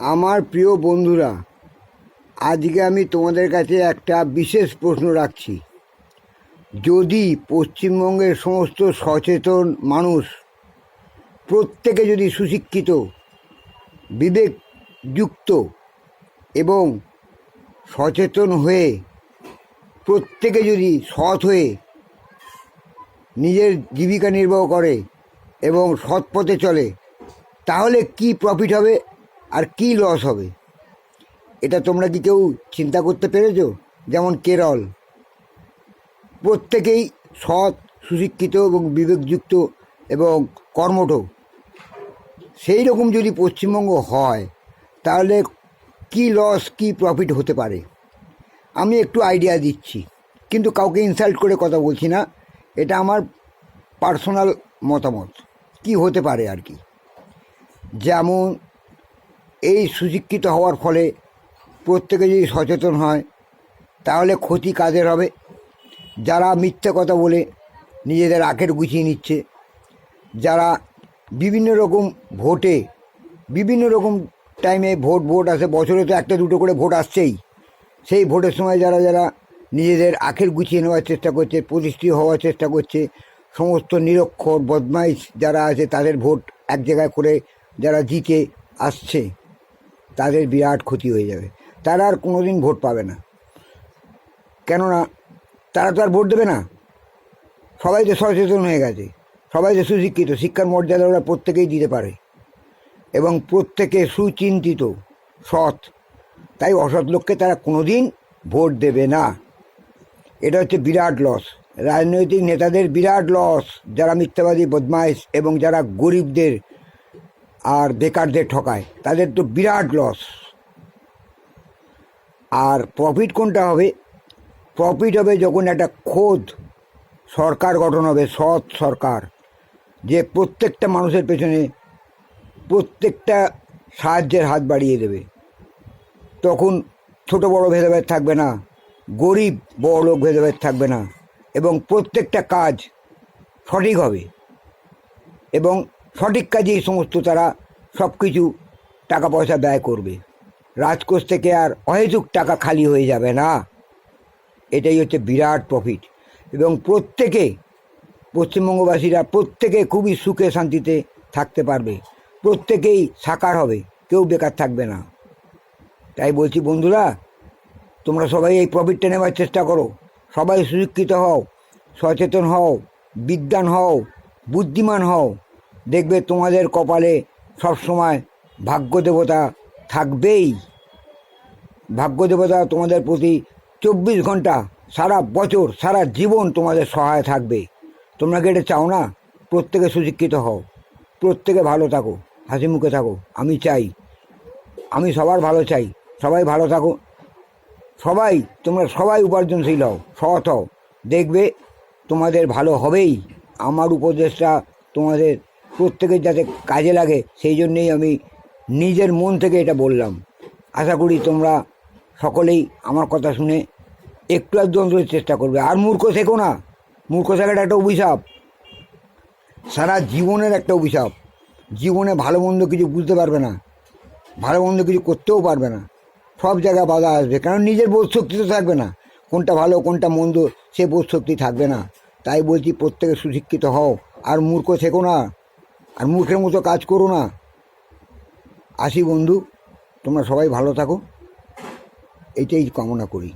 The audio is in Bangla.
আমার প্রিয় বন্ধুরা, আজকে আমি তোমাদের কাছে একটা বিশেষ প্রশ্ন রাখছি। যদি পশ্চিমবঙ্গের সমস্ত সচেতন মানুষ, প্রত্যেকে যদি সুশিক্ষিত, বিবেকযুক্ত এবং সচেতন হয়ে, প্রত্যেকে যদি সৎ হয়ে নিজের জীবিকা নির্বাহ করে এবং সৎ পথে চলে, তাহলে কি প্রফিট হবে? আর কি লস হবে? এটা তোমরা কি কেউ চিন্তা করতে পেরেছ? যেমন কেরল। প্রত্যেকেই সৎ, সুশিক্ষিত এবং বিবেকযুক্ত এবং কর্মঠ। সেই রকম যদি পশ্চিমবঙ্গ হয়, তাহলে কি লস কি প্রফিট হতে পারে? আমি একটু আইডিয়া দিচ্ছি। কিন্তু কাউকে ইনসাল্ট করে কথা বলছি না। এটা আমার পার্সোনাল মতামত। কি হতে পারে আর কি? যেমন এই সুশিক্ষিত হওয়ার ফলে প্রত্যেকে যদি সচেতন হয়, তাহলে ক্ষতি কাজের হবে? যারা মিথ্যে কথা বলে নিজেদের আখের গুছিয়ে নিচ্ছে, যারা বিভিন্ন রকম ভোটে, বিভিন্ন রকম টাইমে ভোট ভোট আসে, বছরে তো একটা, দুটো করে ভোট আসছেই। সেই ভোটের সময় যারা যারা নিজেদের আখের গুছিয়ে নেওয়ার চেষ্টা করছে, প্রতিষ্ঠিত হওয়ার চেষ্টা করছে, সমস্ত নিরক্ষর, বদমাইশ যারা আছে, তাদের ভোট এক জায়গায় করে যারা জিতে আসছে। তাদের বিরাট ক্ষতি হয়ে যাবে। তারা আর কোনো দিন ভোট পাবে না। কেননা তারা তো আর ভোট দেবে না। সবাই তো সচেতন হয়ে গেছে। সবাই তো সুশিক্ষিত। শিক্ষার মর্যাদা ওরা প্রত্যেকেই দিতে পারে। এবং প্রত্যেকে সুচিন্তিত, সৎ। তাই অসৎ লোককে তারা কোনো দিন ভোট দেবে না। এটা হচ্ছে বিরাট লস। রাজনৈতিক নেতাদের বিরাট লস। যারা মিথ্যাবাদী, বদমাইশ এবং যারা গরিবদের আর বেকারদের ঠকায়, তাদের তো বিরাট লস আর প্রফিট কোনটা হবে? প্রফিট হবে যখন একটা খোদ সরকার গঠন হবে, সৎ সরকার, যে প্রত্যেকটা মানুষের পেছনে প্রত্যেকটা সাহায্যের হাত বাড়িয়ে দেবে। তখন ছোট বড় ভেদাভেদ থাকবে না, গরিব বড় লোক ভেদাভেদ থাকবে না, এবং প্রত্যেকটা কাজ সঠিক হবে। এবং সঠিক কাজেই সমস্ত তারা সব কিছু টাকা পয়সা ব্যয় করবে। রাজকোষ থেকে আর অহেতুক টাকা খালি হয়ে যাবে না। এটাই হচ্ছে বিরাট প্রফিট এবং প্রত্যেকে, পশ্চিমবঙ্গবাসীরা প্রত্যেকে খুবই সুখে শান্তিতে থাকতে পারবে। প্রত্যেকেই সাকার হবে, কেউ বেকার থাকবে না। তাই বলছি, বন্ধুরা, তোমরা সবাই এই প্রফিটটা নেওয়ার চেষ্টা করো। সবাই সুশিক্ষিত হও, সচেতন হও বিজ্ঞান হও, বুদ্ধিমান হও। দেখবে তোমাদের কপালে সবসময় ভাগ্য দেবতা থাকবেই। ভাগ্য দেবতা তোমাদের প্রতি চব্বিশ ঘণ্টা সারা বছর, সারা জীবন তোমাদের সহায় থাকবে। তোমরা কি এটা চাও না? প্রত্যেকে সুশিক্ষিত হও। প্রত্যেকে ভালো থাকো, হাসি মুখে থাকো। আমি চাই। আমি সবার ভালো চাই। সবাই ভালো থাকো। সবাই, তোমরা সবাই উপার্জনশীল হও, সৎ হও। দেখবে তোমাদের ভালো হবেই। আমার উপদেশটা তোমাদের প্রত্যেকের যাতে কাজে লাগে, সেই জন্যেই আমি নিজের মন থেকে এটা বললাম। আশা করি তোমরা সকলেই আমার কথা শুনে একটু একটু অন্তত চেষ্টা করবে। আর মূর্খ শেখো না। মূর্খ শেখাটা একটা অভিশাপ। সারা জীবনের একটা অভিশাপ। জীবনে ভালো মন্দ কিছু বুঝতে পারবে না। ভালো মন্দ কিছু করতেও পারবে না। সব জায়গায় বাধা আসবে। কারণ নিজের বোধ শক্তি তো থাকবে না। কোনটা ভালো, কোনটা মন্দ সে বোধ শক্তি থাকবে না। তাই বলছি, প্রত্যেকে সুশিক্ষিত হও। আর মূর্খ শেখো না। আর মুখের মতো কাজ করো না। আসি বন্ধু, তোমরা সবাই ভালো থাকো। এটাই কামনা করি।